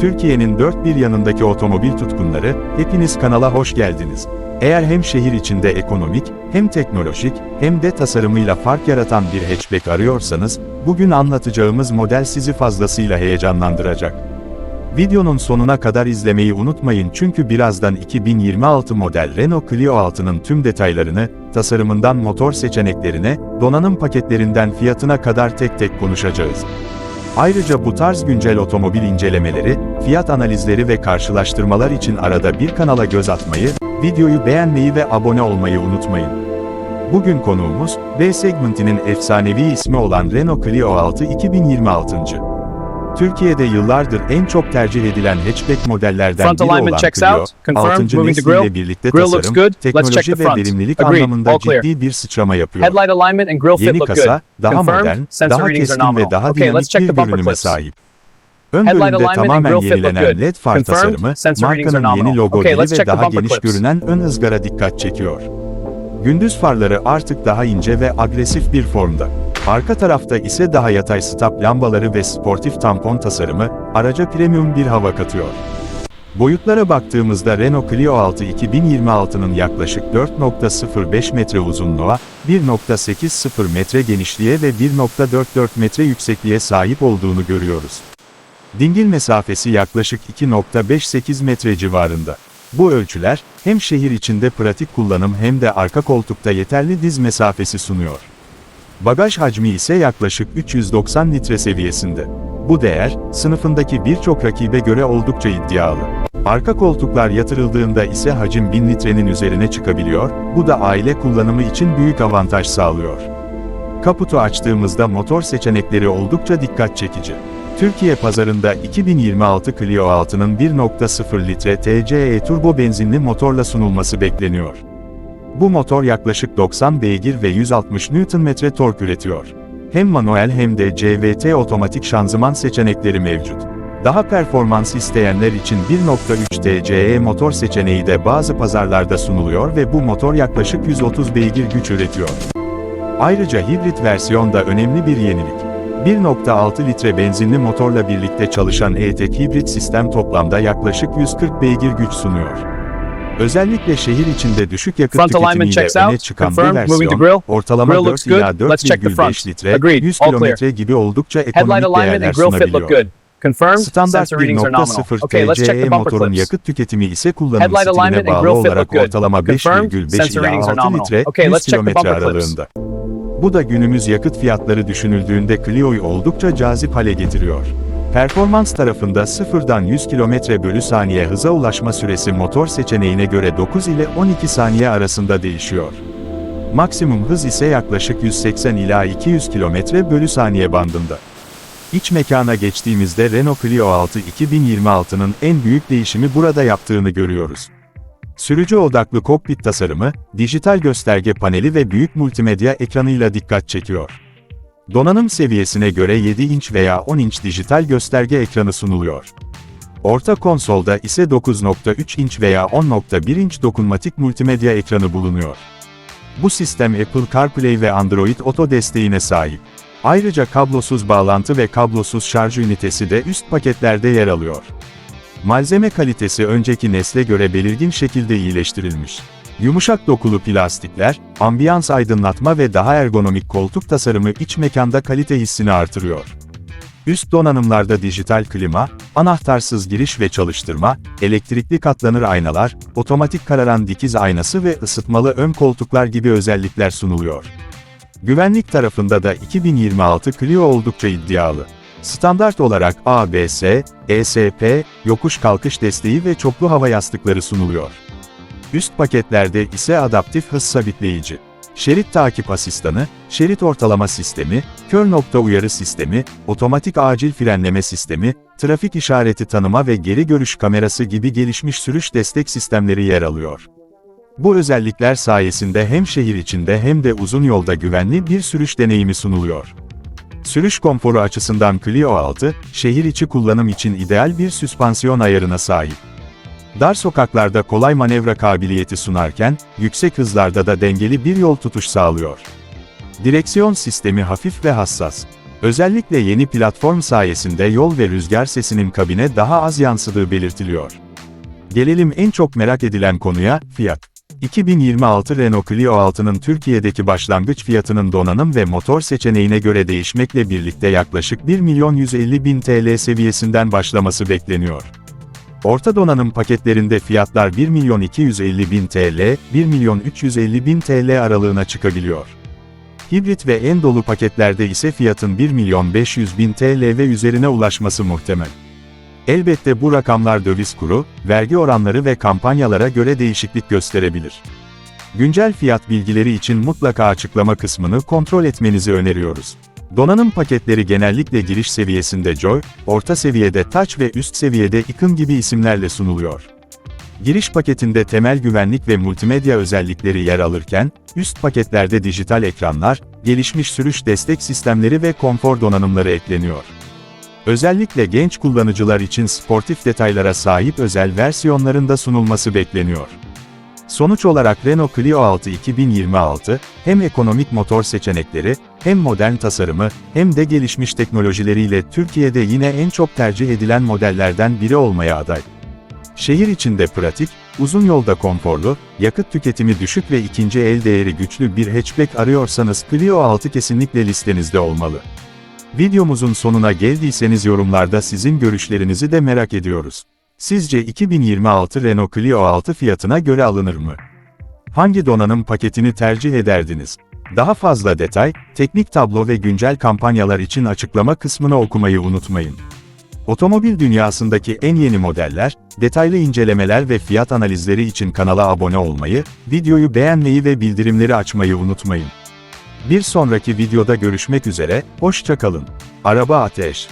Türkiye'nin dört bir yanındaki otomobil tutkunları, hepiniz kanala hoş geldiniz. Eğer hem şehir içinde ekonomik, hem teknolojik, hem de tasarımıyla fark yaratan bir hatchback arıyorsanız, bugün anlatacağımız model sizi fazlasıyla heyecanlandıracak. Videonun sonuna kadar izlemeyi unutmayın çünkü birazdan 2026 model Renault Clio 6'nın tüm detaylarını, tasarımından motor seçeneklerine, donanım paketlerinden fiyatına kadar tek tek konuşacağız. Ayrıca bu tarz güncel otomobil incelemeleri, fiyat analizleri ve karşılaştırmalar için arada bir kanala göz atmayı, videoyu beğenmeyi ve abone olmayı unutmayın. Bugün konuğumuz, B segmentinin efsanevi ismi olan Renault Clio 6 2026. Türkiye'de yıllardır en çok tercih edilen hatchback modellerden Front biri olan Clio, out. Confirmed. 6. Moving to nesliyle birlikte Grill tasarım, good. Teknoloji ve verimlilik Agreed. anlamında All clear. ciddi bir sıçrama yapıyor. Headlight alignment and grill fit Yeni kasa, good. daha Confirmed. modern, daha keskin ve daha Okay, dinamik bir görünüme sahip. Ön bölümde tamamen yenilenen. LED far tasarımı, markanın yeni. Okay, logoları let's ve daha geniş clips. görünen ön ızgara dikkat çekiyor. Gündüz farları artık daha ince ve agresif bir formda. Arka tarafta ise daha yatay stop lambaları ve sportif tampon tasarımı, araca premium bir hava katıyor. Boyutlara baktığımızda Renault Clio 6 2026'nın yaklaşık 4.05 metre uzunluğa, 1.80 metre genişliğe ve 1.44 metre yüksekliğe sahip olduğunu görüyoruz. Dingil mesafesi yaklaşık 2.58 metre civarında. Bu ölçüler, hem şehir içinde pratik kullanım hem de arka koltukta yeterli diz mesafesi sunuyor. Bagaj hacmi ise yaklaşık 390 litre seviyesinde. Bu değer, sınıfındaki birçok rakibe göre oldukça iddialı. Arka koltuklar yatırıldığında ise hacim 1000 litrenin üzerine çıkabiliyor, bu da aile kullanımı için büyük avantaj sağlıyor. Kaputu açtığımızda motor seçenekleri oldukça dikkat çekici. Türkiye pazarında 2026 Clio 6'nın 1.0 litre TCE turbo benzinli motorla sunulması bekleniyor. Bu motor yaklaşık 90 beygir ve 160 Nm tork üretiyor. Hem manuel hem de CVT otomatik şanzıman seçenekleri mevcut. Daha performans isteyenler için 1.3 TCE motor seçeneği de bazı pazarlarda sunuluyor ve bu motor yaklaşık 130 beygir güç üretiyor. Ayrıca hibrit versiyon da önemli bir yenilik. 1.6 litre benzinli motorla birlikte çalışan E-Tech hibrit sistem toplamda yaklaşık 140 beygir güç sunuyor. Özellikle şehir içinde düşük yakıt Front tüketimiyle öne çıkan bu Confirmed. Versiyon, grill. ortalama Grill 4 looks good. ila Let's check the front. 4,5 litre, Agreed. 100 All clear. kilometre gibi oldukça ekonomik değerler sunabiliyor. Confirmed. Standart Sensor readings are nominal. 1.0 Okay, TCE motorun yakıt tüketimi ise kullanım stiline bağlı olarak ortalama Confirmed. 5,5 Sensor ila readings are 6 nominal. litre, Okay, 100 let's check the kilometre aralığında. Bu da günümüz yakıt fiyatları düşünüldüğünde Clio'yu oldukça cazip hale getiriyor. Performans tarafında sıfırdan 100 km bölü saniye hıza ulaşma süresi motor seçeneğine göre 9 ile 12 saniye arasında değişiyor. Maksimum hız ise yaklaşık 180 ila 200 km bölü saniye bandında. İç mekana geçtiğimizde Renault Clio 6 2026'nın en büyük değişimi burada yaptığını görüyoruz. Sürücü odaklı kokpit tasarımı, dijital gösterge paneli ve büyük multimedya ekranıyla dikkat çekiyor. Donanım seviyesine göre 7 inç veya 10 inç dijital gösterge ekranı sunuluyor. Orta konsolda ise 9.3 inç veya 10.1 inç dokunmatik multimedya ekranı bulunuyor. Bu sistem Apple CarPlay ve Android Auto desteğine sahip. Ayrıca kablosuz bağlantı ve kablosuz şarj ünitesi de üst paketlerde yer alıyor. Malzeme kalitesi önceki nesle göre belirgin şekilde iyileştirilmiş. Yumuşak dokulu plastikler, ambiyans aydınlatma ve daha ergonomik koltuk tasarımı iç mekanda kalite hissini artırıyor. Üst donanımlarda dijital klima, anahtarsız giriş ve çalıştırma, elektrikli katlanır aynalar, otomatik kararan dikiz aynası ve ısıtmalı ön koltuklar gibi özellikler sunuluyor. Güvenlik tarafında da 2026 Clio oldukça iddialı. Standart olarak ABS, ESP, yokuş kalkış desteği ve çoklu hava yastıkları sunuluyor. Üst paketlerde ise adaptif hız sabitleyici, şerit takip asistanı, şerit ortalama sistemi, kör nokta uyarı sistemi, otomatik acil frenleme sistemi, trafik işareti tanıma ve geri görüş kamerası gibi gelişmiş sürüş destek sistemleri yer alıyor. Bu özellikler sayesinde hem şehir içinde hem de uzun yolda güvenli bir sürüş deneyimi sunuluyor. Sürüş konforu açısından Clio 6, şehir içi kullanım için ideal bir süspansiyon ayarına sahip. Dar sokaklarda kolay manevra kabiliyeti sunarken, yüksek hızlarda da dengeli bir yol tutuş sağlıyor. Direksiyon sistemi hafif ve hassas. Özellikle yeni platform sayesinde yol ve rüzgar sesinin kabine daha az yansıdığı belirtiliyor. Gelelim en çok merak edilen konuya, fiyat. 2026 Renault Clio 6'nın Türkiye'deki başlangıç fiyatının donanım ve motor seçeneğine göre değişmekle birlikte yaklaşık 1 milyon 150 bin TL seviyesinden başlaması bekleniyor. Orta donanım paketlerinde fiyatlar 1 milyon 250 bin TL, 1 milyon 350 bin TL aralığına çıkabiliyor. Hibrit ve en dolu paketlerde ise fiyatın 1 milyon 500 bin TL ve üzerine ulaşması muhtemel. Elbette bu rakamlar döviz kuru, vergi oranları ve kampanyalara göre değişiklik gösterebilir. Güncel fiyat bilgileri için mutlaka açıklama kısmını kontrol etmenizi öneriyoruz. Donanım paketleri genellikle giriş seviyesinde Joy, orta seviyede Touch ve üst seviyede Icon gibi isimlerle sunuluyor. Giriş paketinde temel güvenlik ve multimedya özellikleri yer alırken, üst paketlerde dijital ekranlar, gelişmiş sürüş destek sistemleri ve konfor donanımları ekleniyor. Özellikle genç kullanıcılar için sportif detaylara sahip özel versiyonlarında sunulması bekleniyor. Sonuç olarak Renault Clio 6 2026, hem ekonomik motor seçenekleri, hem modern tasarımı, hem de gelişmiş teknolojileriyle Türkiye'de yine en çok tercih edilen modellerden biri olmaya aday. Şehir içinde pratik, uzun yolda konforlu, yakıt tüketimi düşük ve ikinci el değeri güçlü bir hatchback arıyorsanız Clio 6 kesinlikle listenizde olmalı. Videomuzun sonuna geldiyseniz yorumlarda sizin görüşlerinizi de merak ediyoruz. Sizce 2026 Renault Clio 6 fiyatına göre alınır mı? Hangi donanım paketini tercih ederdiniz? Daha fazla detay, teknik tablo ve güncel kampanyalar için açıklama kısmını okumayı unutmayın. Otomobil dünyasındaki en yeni modeller, detaylı incelemeler ve fiyat analizleri için kanala abone olmayı, videoyu beğenmeyi ve bildirimleri açmayı unutmayın. Bir sonraki videoda görüşmek üzere, hoşça kalın. Araba Ateş